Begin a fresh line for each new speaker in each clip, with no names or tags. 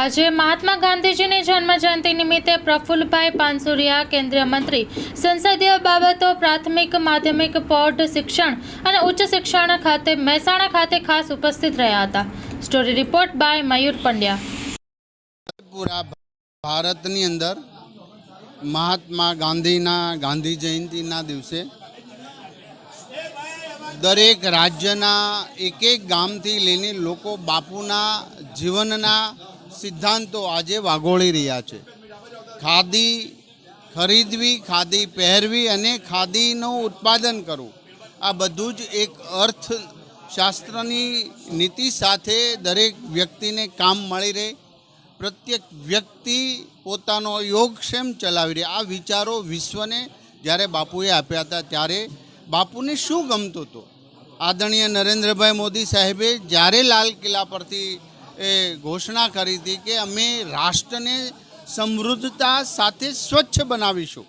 આજે મહાત્મા ગાંધીજીની જન્મજયંતિ નિમિત્તે પ્રફુલ્લભાઈ પાનસુરિયા, કેન્દ્રીય મંત્રી, સંસદીય બાબતો, પ્રાથમિક માધ્યમિક પોર્ટ શિક્ષણ અને ઉચ્ચ શિક્ષણ ખાતે, મહેસાણા ખાતે ખાસ ઉપસ્થિત રહ્યા હતા. Story report by Mayur Pandya.
પૂરા ભારતની અંદર મહાત્મા ગાંધીના ગાંધી જયંતિના દિવસે દરેક રાજ્યના એક એક ગામથી લઈને લોકો બાપુના જીવનના સિદ્ધાંતો આજે વાગોળી રહ્યા છે. ખાદી ખરીદવી, ખાદી પહેરવી અને ખાદીનું ઉત્પાદન કરવું. આ બધું જ એક અર્થશાસ્ત્રની નીતિ સાથે દરેક વ્યક્તિને કામ મળી રહે. પ્રત્યેક વ્યક્તિ પોતાનો યોગક્ષેમ ચલાવી રહે? આ વિચારો વિશ્વને જ્યારે બાપુએ આપ્યા હતા ત્યારે બાપુને શું ગમતું હતું? આદરણીય નરેન્દ્રભાઈ મોદી સાહેબે જ્યારે લાલ કિલ્લા પરથી એ ઘોષણા કરી હતી કે અમે રાષ્ટ્રને સમૃદ્ધતા સાથે સ્વચ્છ બનાવીશું.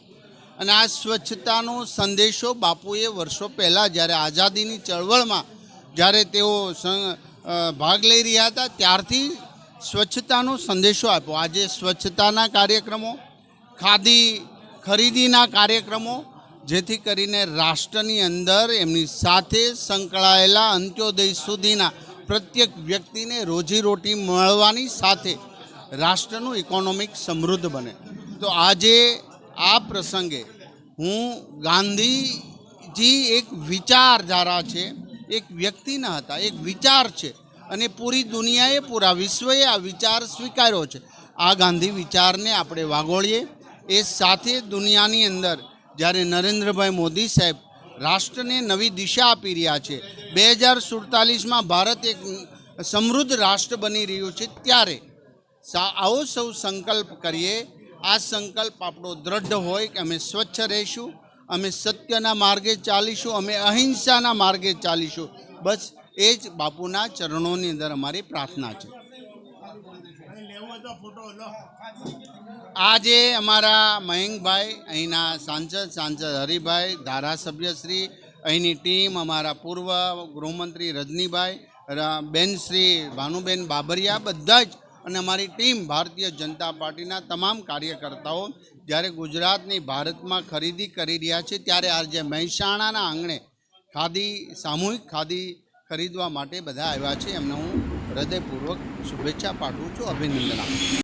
અને આ સ્વચ્છતાનો સંદેશો બાપુએ વર્ષો પહેલાં જ્યારે આઝાદીની ચળવળમાં જ્યારે તેઓ ભાગ લઈ રહ્યા હતા, ત્યારથી સ્વચ્છતાનો સંદેશો આપ્યો. આજે સ્વચ્છતાના કાર્યક્રમો, ખાદી ખરીદીના કાર્યક્રમો, જેથી કરીને રાષ્ટ્રની અંદર એમની સાથે સંકળાયેલા અંત્યોદય સુધીના પ્રત્યેક વ્યક્તિને રોજીરોટી મળવાની સાથે રાષ્ટ્રનું ઇકોનોમિક સમૃદ્ધ બને. તો આજે આ પ્રસંગે હું ગાંધીજી એક વિચારધારા છે, એક વ્યક્તિ ન હતા, એક વિચાર છે અને પૂરી દુનિયાએ, પૂરા વિશ્વએ આ વિચાર સ્વીકાર્યો છે. આ ગાંધી વિચારને આપણે વાગોળીએ. એ સાથે દુનિયાની અંદર જ્યારે નરેન્દ્રભાઈ મોદી સાહેબ રાષ્ટ્રને નવી દિશા આપી રહ્યા છે. બે હજાર સુડતાલીસમાં ભારત એક સમૃદ્ધ રાષ્ટ્ર બની રહ્યું છે ત્યારે. આવો સૌ સંકલ્પ કરીએ. આ સંકલ્પ આપણો દ્રઢ હોય કે અમે સ્વચ્છ રહીશું, અમે સત્યના માર્ગે ચાલીશું, અમે અહિંસાના માર્ગે ચાલીશું. બસ એ જ બાપુના ચરણોની અંદર અમારી પ્રાર્થના છે. આજે અમારા મયંકભાઈ, અહીંના સાંસદ સાંસદ હરિભાઈ ધારાસભ્યશ્રી અહીંની ટીમ, અમારા પૂર્વ ગૃહમંત્રી રજનીભાઈ બેન શ્રી ભાનુબેન બાબરિયા, બધા જ અને અમારી ટીમ ભારતીય જનતા પાર્ટીના તમામ કાર્યકર્તાઓ જ્યારે ગુજરાતની ભારતમાં ખરીદી કરી રહ્યા છે, ત્યારે આજે મહેસાણાના આંગણે ખાદી, સામૂહિક ખાદી ખરીદવા માટે બધા આવ્યા છે. એમને હું હૃદયપૂર્વક શુભેચ્છા પાઠવું છું અભિનંદન આપું છું